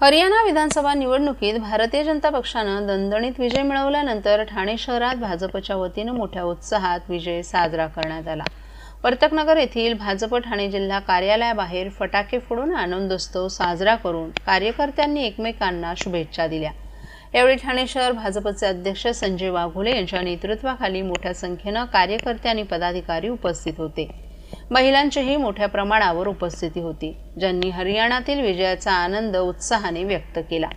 हरियाणा विधानसभा निवडणुकीत भारतीय जनता पक्षानं दणदणीत विजय मिळवल्यानंतर ठाणे शहरात भाजपच्या वतीनं मोठ्या उत्साहात विजय साजरा करण्यात आला. वर्तकनगर येथील भाजप ठाणे जिल्हा कार्यालयाबाहेर फटाके फोडून आनंदोत्सव साजरा करून कार्यकर्त्यांनी एकमेकांना शुभेच्छा दिल्या. यावेळी ठाणे शहर भाजपचे अध्यक्ष संजय वाघोले यांच्या नेतृत्वाखाली मोठ्या संख्येनं कार्यकर्ते आणि पदाधिकारी उपस्थित होते. महिलांचीही मोठ्या प्रमाणावर उपस्थिती होती ज्यांनी हरियाणातील विजयाचा आनंद उत्साहाने व्यक्त केला.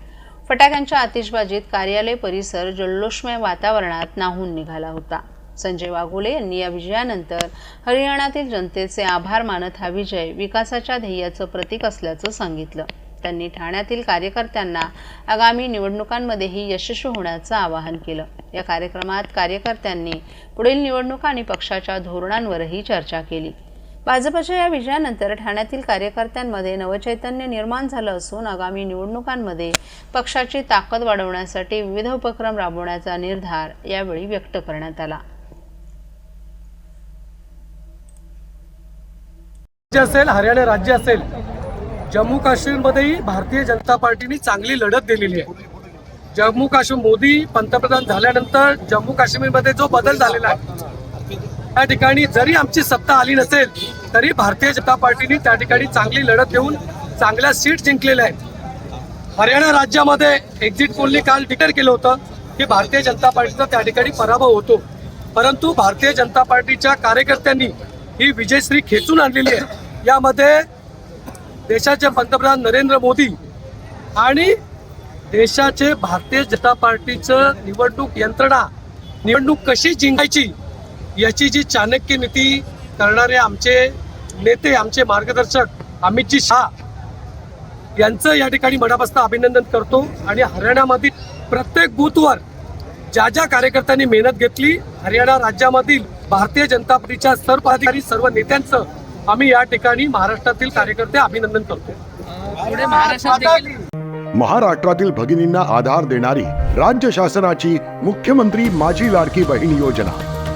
फटाक्यांच्या आतिषबाजीत कार्यालय परिसर जल्लोषमय वातावरणात नाहून निघाला होता. संजय वाघोले यांनी या विजयानंतर हरियाणातील जनतेचे आभार मानत हा विजय विकासाच्या ध्येयाचं प्रतीक असल्याचं सांगितलं. त्यांनी ठाण्यातील कार्यकर्त्यांना आगामी निवडणुकांमध्येही यशस्वी होण्याचं आवाहन केलं. या कार्यक्रमात कार्यकर्त्यांनी पुढील निवडणुका आणि पक्षाच्या धोरणांवरही चर्चा केली. भाजपच्या या विजयानंतर ठाण्यातील कार्यकर्त्यांमध्ये नवचैतन्य निर्माण झालं असून आगामी निवडणुकांमध्ये पक्षाची ताकद वाढवण्यासाठी विविध उपक्रम राबवण्याचा निर्धार यावेळी व्यक्त करण्यात आला. राज्य असेल हरियाणा राज्य असेल जम्मू काश्मीरमध्येही भारतीय जनता पार्टीने चांगली लढत दिलेली आहे. जम्मू काश्मीर मोदी पंतप्रधान झाल्यानंतर जम्मू काश्मीरमध्ये जो बदल झालेला आहे त्या ठिकाणी जरी आमची सत्ता आली नसेल तरी भारतीय जनता पार्टीने त्या ठिकाणी चांगली लढत देऊन चांगल्या सीट जिंकलेल्या आहेत. हरियाणा राज्यामध्ये एक्झिट पोलने काल डिक्लेअर केलं होतं की भारतीय जनता पार्टीचा त्या ठिकाणी पराभव होतो. परंतु भारतीय जनता पार्टीच्या कार्यकर्त्यांनी ही विजयश्री खेचून आणलेली आहे. यामध्ये देशाचे पंतप्रधान नरेंद्र मोदी आणि देशाचे भारतीय जनता पार्टीचं निवडणूक यंत्रणा निवडणूक कशी जिंकायची याची जी चाणक्य नीती करणारे आमचे नेते आमचे मार्गदर्शक अमितजी शहा यांचं या ठिकाणी मनापासून अभिनंदन करतो आणि हरियाणामधील प्रत्येक बूथवर ज्या ज्या कार्यकर्त्यांनी मेहनत घेतली हरियाणा राज्यामधील भारतीय जनता पार्टीच्या सर्व पदाधिकारी सर्व नेत्यांचं आम्ही या ठिकाणी महाराष्ट्रातील कार्यकर्ते अभिनंदन करतो. महाराष्ट्रातील भगिनींना आधार देणारी राज्य शासनाची मुख्यमंत्री माझी लाडकी बहीण योजना.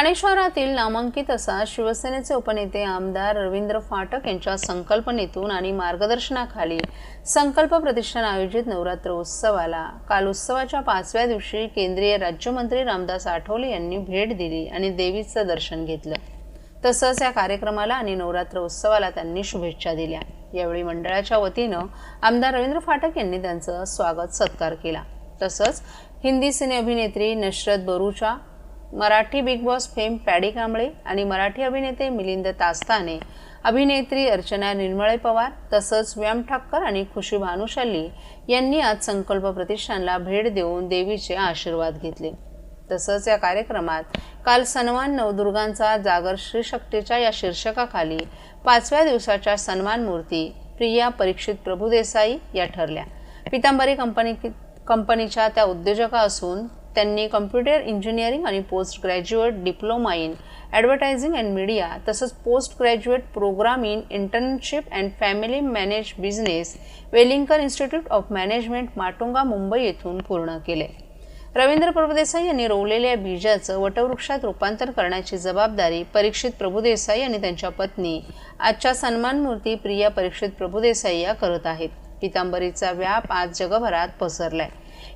ठाणे शहरातील नामांकित असा शिवसेनेचे उपनेते आमदार रवींद्र फाटक यांच्या संकल्पनेतून आणि मार्गदर्शनाखाली संकल्प प्रतिष्ठान आयोजित नवरात्र उत्सवाला. काल उत्सवाच्या पाचव्या दिवशी केंद्रीय राज्यमंत्री रामदास आठवले यांनी भेट दिली आणि देवीचं दर्शन घेतलं. तसंच या कार्यक्रमाला आणि नवरात्र उत्सवाला त्यांनी शुभेच्छा दिल्या. यावेळी मंडळाच्या वतीनं आमदार रवींद्र फाटक यांनी त्यांचं स्वागत सत्कार केला. तसंच हिंदी सिने अभिनेत्री Nushrat Bharucha Marathi Bigg Boss fame Paddy Kamble आणि मराठी अभिनेते मिलिंद तास्ताने अभिनेत्री अर्चना निर्मळे पवार तसंच व्याम ठाक्कर आणि खुशी भानुशाली यांनी आज संकल्प प्रतिष्ठानला भेट देऊन देवीचे आशीर्वाद घेतले. तसंच या कार्यक्रमात काल सन्मान नवदुर्गांचा जागर श्री शक्तीच्या या शीर्षकाखाली पाचव्या दिवसाच्या सन्मान मूर्ती प्रिया परीक्षित प्रभुदेसाई या ठरल्या. पितांबरी कंपनी कंपनीच्या त्या उद्योजका असून त्यांनी कम्प्युटर इंजिनिअरिंग आणि post graduate diploma in advertising and media तसंच post graduate programme in internship and family manage business Welingkar institute of management Matunga Mumbai येथून पूर्ण केले. रवींद्र प्रभुदेसाई यांनी रोवलेल्या बीजाचं वटवृक्षात रूपांतर करण्याची जबाबदारी परीक्षित प्रभुदेसाई आणि त्यांच्या पत्नी आजच्या सन्मान मूर्ती प्रिया परीक्षित प्रभुदेसाई या करत आहेत. पितांबरीचा व्याप आज जगभरात पसरलाय.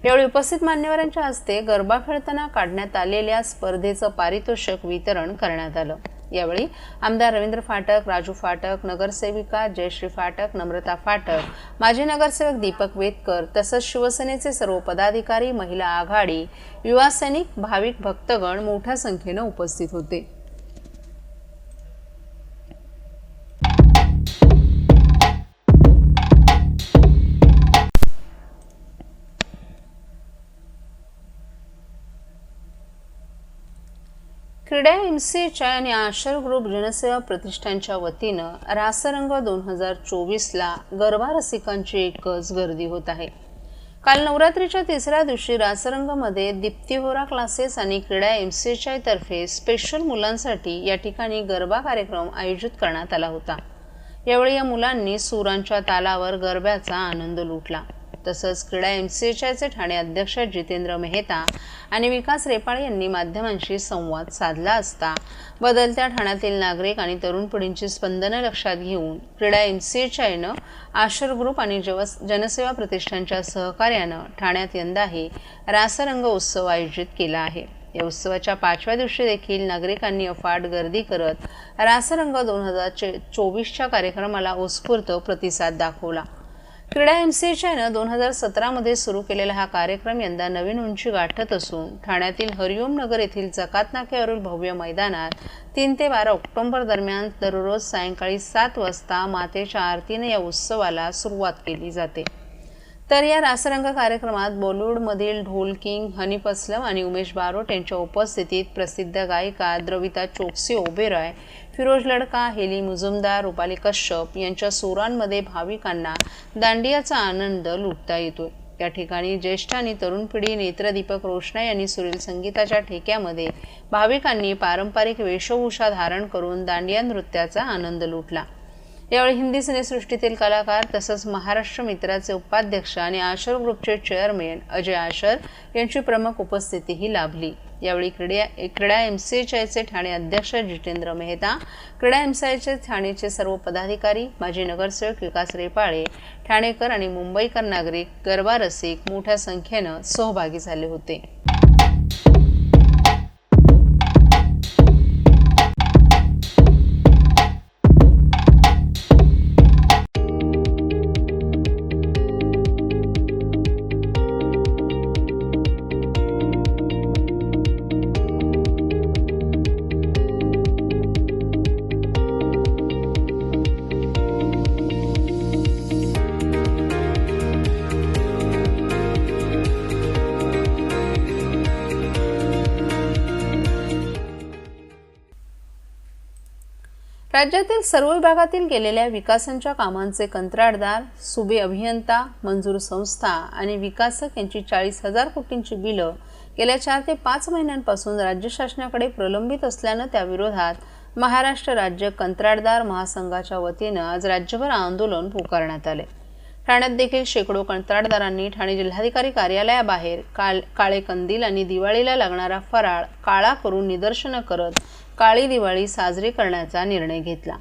यावेळी उपस्थित मान्यवरांच्या हस्ते गरबा खेळताना काढण्यात आलेल्या स्पर्धेचं पारितोषिक वितरण करण्यात आलं. यावेळी आमदार रवींद्र फाटक राजू फाटक नगरसेविका जयश्री फाटक नम्रता फाटक माजी नगरसेवक दीपक वेदकर तसंच शिवसेनेचे सर्व पदाधिकारी महिला आघाडी युवा सैनिक भाविक भक्तगण मोठ्या संख्येनं उपस्थित होते. क्रीडा एम सी आणि आशर ग्रुप जनसेवा प्रतिष्ठानच्या वतीनं रासरंग दोन हजार चोवीसला गरबा रसिकांची एकच गर्दी होत आहे. काल नवरात्रीच्या तिसऱ्या दिवशी रासरंगमध्ये दीप्तिहोरा क्लासेस आणि क्रीडा एम सी तर्फे स्पेशल मुलांसाठी या ठिकाणी गरबा कार्यक्रम आयोजित करण्यात आला होता. यावेळी या मुलांनी सुरांच्या तालावर गरब्याचा आनंद लुटला. तसंच क्रीडा एम सी एच आयचे ठाणे अध्यक्ष जितेंद्र मेहता आणि विकास रेपाळे यांनी माध्यमांशी संवाद साधला असता. बदलत्या ठाण्यातील नागरिक आणि तरुण पिढींची स्पंदनं लक्षात घेऊन क्रीडा एम सी एच आयनं आशर ग्रुप आणि जवस जनसेवा प्रतिष्ठानच्या सहकार्यानं ठाण्यात यंदाही रासरंग उत्सव आयोजित केला आहे. या उत्सवाच्या पाचव्या दिवशी देखील नागरिकांनी अफाट गर्दी करत रासरंग दोन हजार चोवीसच्या कार्यक्रमाला उत्स्फूर्त प्रतिसाद दाखवला. क्रीडा एम सी एचआयनं दोन हजार सतरामध्ये सुरू केलेला हा कार्यक्रम यंदा नवीन उंची गाठत असून ठाण्यातील हरिओम नगर येथील जकात नाक्यावरील भव्य मैदानात तीन ते बारा ऑक्टोबर दरम्यान दररोज सायंकाळी सात वाजता मातेच्या आरतीने या उत्सवाला सुरुवात केली जाते. तर या रासरंग कार्यक्रमात बॉलिवूडमधील ढोल किंग हनीफ असलम आणि उमेश बारोट यांच्या उपस्थितीत प्रसिद्ध गायिका द्रविता चोक्सी ओबेरॉय फिरोज लडका हेली मुजुमदार रुपाली कश्यप यांच्या सुरांमध्ये भाविकांना दांडियाचा आनंद लुटता येतोय. या ठिकाणी ज्येष्ठ आणि तरुण पिढी नेत्रदीपक रोषणाई यांनी सुरील संगीताच्या ठेक्यामध्ये भाविकांनी पारंपरिक वेशभूषा धारण करून दांडिया नृत्याचा आनंद लुटला. यावेळी हिंदी सिनेसृष्टीतील कलाकार तसंच महाराष्ट्र मित्राचे उपाध्यक्ष आणि आशर ग्रुपचे चेअरमॅन अजय आशर यांची प्रमुख उपस्थितीही लाभली. यावेळी क्रीडा क्रीडा एम सी एच ठाणे अध्यक्ष जितेंद्र मेहता क्रीडा एम सी आयचे ठाणेचे सर्व पदाधिकारी माजी नगरसेवक विकास रेपाळे ठाणेकर आणि मुंबईकर नागरिक गरबा रसिक मोठ्या संख्येनं सहभागी झाले होते. राज्यातील सर्व विभागातील गेलेल्या विकासांच्या कामांचे कंत्राटदार सुबे अभियंता मंजूर संस्था आणि विकासक यांची चाळीस हजार कोटींची बिलं गेल्या चार ते पाच महिन्यांपासून राज्य शासनाकडे प्रलंबित असल्यानं त्याविरोधात महाराष्ट्र राज्य कंत्राटदार महासंघाच्या वतीनं आज राज्यभर आंदोलन पुकारण्यात आले. ठाण्यात देखील शेकडो कंत्राटदारांनी ठाणे जिल्हाधिकारी कार्यालयाबाहेर काल काळे कंदील आणि दिवाळीला लागणारा फराळ काळा करून निदर्शनं करत काळी दिवाळी साजरी करण्याचा निर्णय घेतला.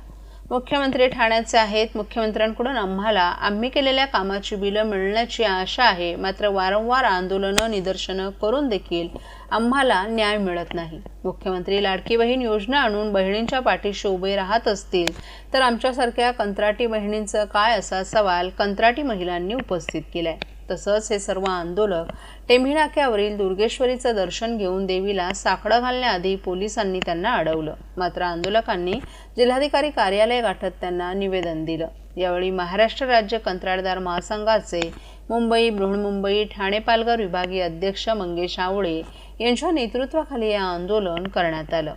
मुख्यमंत्री ठाण्याचे आहेत. मुख्यमंत्र्यांकडून आम्हाला आम्ही केलेल्या कामाची बिलं मिळण्याची आशा आहे. मात्र वारंवार आंदोलनं निदर्शनं करून देखील आम्हाला न्याय मिळत नाही. मुख्यमंत्री लाडकी बहीण योजना आणून बहिणींच्या पाठीशी उभे राहत असतील तर आमच्यासारख्या कंत्राटी बहिणींचं काय असा सवाल कंत्राटी महिलांनी उपस्थित केलाय. तसंच हे सर्व आंदोलक टेंभी नाक्यावरील दुर्गेश्वरीचं दर्शन घेऊन देवीला साकडं घालण्याआधी पोलिसांनी त्यांना अडवलं. मात्र आंदोलकांनी जिल्हाधिकारी कार्यालय गाठत त्यांना निवेदन दिलं. यावेळी महाराष्ट्र राज्य कंत्राटदार महासंघाचे मुंबई बृहन्मुंबई ठाणे पालघर विभागीय अध्यक्ष मंगेश आवळे यांच्या नेतृत्वाखाली हे आंदोलन करण्यात आलं.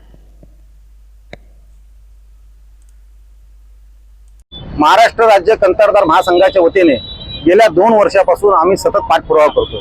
महाराष्ट्र राज्य कंत्राटदार महासंघाच्या वतीने गेल्या दोन वर्षापासून आम्ही सतत पाठपुरावा करतो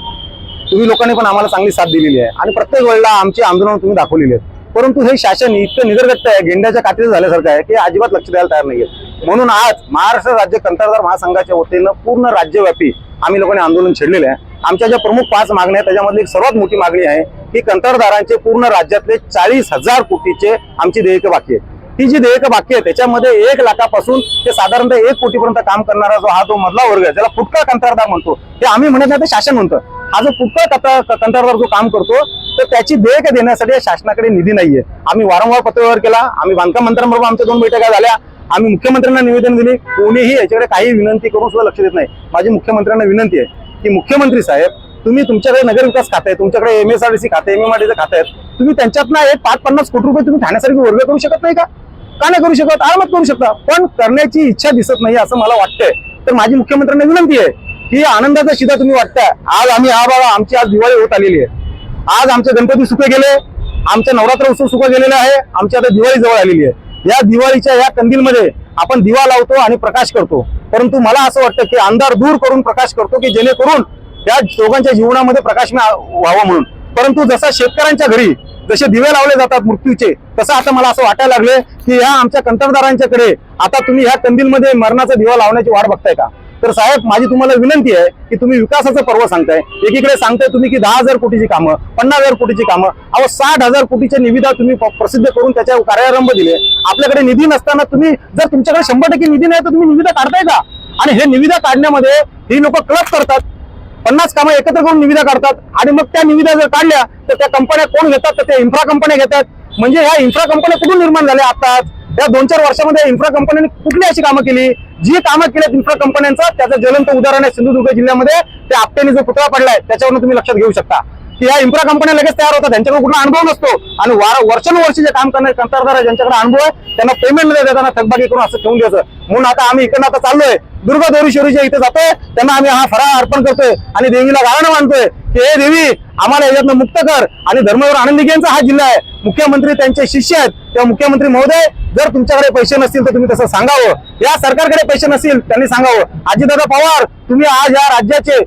तुम्ही लोकांनी पण आम्हाला चांगली साथ दिलेली आहे. आणि प्रत्येक वेळेला आमची आंदोलन तुम्ही दाखवलेली आहेत. परंतु हे शासन इतकं निदर्गत आहे गेंड्याच्या कात्रीत झाल्यासारखं आहे की अजिबात लक्ष द्यायला तयार नाहीये. म्हणून आज महाराष्ट्र राज्य कंत्राटदार महासंघाच्या वतीनं पूर्ण राज्यव्यापी आम्ही लोकांनी आंदोलन छेडलेलं आहे. आमच्या ज्या प्रमुख पाच मागण्या आहेत त्याच्यामधली एक सर्वात मोठी मागणी आहे की कंत्राटदारांचे पूर्ण राज्यातले चाळीस हजार कोटीचे आमची देयके बाकी आहेत. ही जी देयक बाकी आहे त्याच्यामध्ये एक लाखापासून ते साधारणतः एक कोटीपर्यंत काम करणारा जो हा जो मधला वर्ग आहे ज्याला फुटकळ कंत्राटदार म्हणतो ते आम्ही म्हणत नाही ते शासन म्हणतं. हा जो फुटकळ कंत्राटदार जो काम करतो तर त्याची देयक देण्यासाठी शासनाकडे निधी नाहीये. आम्ही वारंवार पत्रव्यवहार केला आम्ही बांधकाम मंत्र्यांबरोबर आमच्या दोन बैठका झाल्या आम्ही मुख्यमंत्र्यांना निवेदन दिले कोणीही याच्याकडे काही विनंती करून सुद्धा लक्ष देत नाही. माझी मुख्यमंत्र्यांना विनंती आहे की मुख्यमंत्री साहेब तुम्ही तुमच्याकडे नगर विकास खाते तुमच्याकडे एमएसआरडीसी खाते एमएमआरडीचं खाते आहेत तुम्ही त्यांच्यातनं एक पाच पन्नास कोटी रुपये तुम्ही ठाण्यासारखी वर्ग करू शकत नाही का? का नाही करू शकत? आरामात करू शकता. पण करण्याची इच्छा दिसत नाही असं मला वाटतंय. तर माझी मुख्यमंत्र्यांना विनंती आहे की आनंदाचा शिदा तुम्ही वाटताय. आज आम्ही हा बाबा आमची आज दिवाळी होत आलेली आहे. आज आमचे गणपती सुखे गेले. आमचा नवरात्र उत्सव सुख गेलेला आहे. आमची आता दिवाळी जवळ आलेली आहे. या दिवाळीच्या या कंदीलमध्ये आपण दिवा लावतो आणि प्रकाश करतो. परंतु मला असं वाटतं की अंधार दूर करून प्रकाश करतो की जेणेकरून या दोघांच्या जीवनामध्ये प्रकाश व्हावा म्हणून. परंतु जसा शेतकऱ्यांच्या घरी जसे दिवे लावले जातात मृत्यूचे तसं आता मला असं वाटायला लागले की ह्या आमच्या कंत्राटदारांच्याकडे आता तुम्ही ह्या कंदीलमध्ये मरणाचा दिवा लावण्याची वाट बघताय का? तर साहेब माझी तुम्हाला विनंती आहे की तुम्ही विकासाचं पर्व सांगताय. एकीकडे सांगताय तुम्ही की दहा हजार कोटीची कामं पन्नास हजार कोटीची कामं अहो साठ हजार कोटीच्या निविदा तुम्ही प्रसिद्ध करून त्याच्या कार्यारंभ दिले. आपल्याकडे निधी नसताना तुम्ही जर तुमच्याकडे शंभर टक्के निधी नाही तर तुम्ही निविदा काढताय का? आणि हे निविदा काढण्यामध्ये ही लोक क्लब करतात. पन्नास कामं एकत्र करून निविदा काढतात आणि मग त्या निविदा जर काढल्या तर त्या कंपन्या कोण घेतात? तर त्या इन्फ्रा कंपन्या घेतात. म्हणजे ह्या इन्फ्रा कंपन्या कुठून निर्माण झाल्या आताच या दोन चार वर्षामध्ये इन्फ्रा कंपन्यांनी कुठली अशी कामं केली? जी कामं केल्यात इन्फ्रा कंपन्यांचं त्याचं ज्वलंत उदाहरण आहे सिंधुदुर्ग जिल्ह्यामध्ये. त्या आपट्याने जो पुतळा पडलाय त्याच्यावरून तुम्ही लक्षात घेऊ शकता. की या इम्प्रा कंपन्या लगेच तयार होतात. त्यांच्याकडे कुठला अनुभव नसतो. आणि वार वर्षानुवर्षी जे काम करणारे कंत्राटदार ज्यांच्याकडे अनुभव आहे त्यांना पेमेंटमध्ये देताना थकबाकी करून असं ठेवून द्यायचं. म्हणून आता आम्ही इकडनं आता चाललोय. दुर्गा दोरीश्वरीच्या इथे जातोय त्यांना आम्ही हा फराळ अर्पण करतोय. आणि देवीला गाणं मानतोय की हे देवी आम्हाला याच्यातनं मुक्त कर आणि धर्मवर आनंदी यांचा हा जिल्हा आहे. मुख्यमंत्री त्यांचे शिष्य आहेत. तेव्हा मुख्यमंत्री महोदय जर तुमच्याकडे पैसे नसतील तर तुम्ही तसं सांगावं. या सरकारकडे पैसे नसतील त्यांनी सांगावं. अजितदादा पवार तुम्ही आज या राज्याचे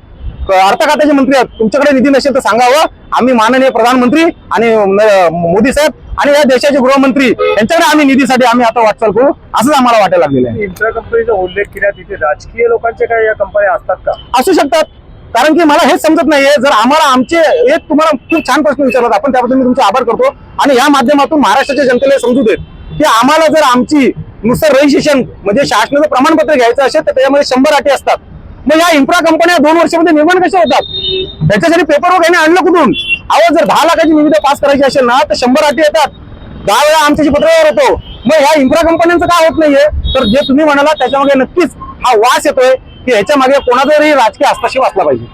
अर्थ खात्याचे मंत्री आहेत. तुमच्याकडे निधी नसेल तर सांगावं. आम्ही माननीय प्रधानमंत्री आणि मोदी साहेब आणि या देशाचे गृहमंत्री यांच्याकडे आम्ही निधीसाठी आम्ही आता वाटचाल करू. असंच आम्हाला वाटायला लागलेलं आहे. इन्फ्रा कंपनीचा उल्लेख केला तिथे राजकीय लोकांचे काय या कंपन्या असतात का? असू शकतात. कारण की मला हेच समजत नाहीये. जर आम्हाला आमचे एक तुम्हाला खूप छान प्रश्न विचारला आपण त्याबद्दल मी तुमचे आभार करतो. आणि या माध्यमातून महाराष्ट्राच्या जनतेला समजू देत की आम्हाला जर आमची नुसतं रजिस्ट्रेशन म्हणजे शासनाचं प्रमाणपत्र घ्यायचं असेल तर त्याच्यामध्ये शंभर अटी असतात. मग या इन्फ्रा कंपन्या दोन वर्षामध्ये निर्माण कशा होतात? त्याच्यासाठी पेपर वर्क यांनी आणलं कुठून? अहो जर दहा लाखाची निविदा पास करायची असेल ना तर शंभर अटी येतात. दहा वेळा आमच्याशी पत्रव्यवहार होतो. मग ह्या इन्फ्रा कंपन्यांचं काय होत नाहीये? तर जे तुम्ही म्हणाला त्याच्यामागे नक्कीच हा वास येतोय की ह्याच्या मागे कोणाचाही राजकीय हस्तक्षेप असला पाहिजे.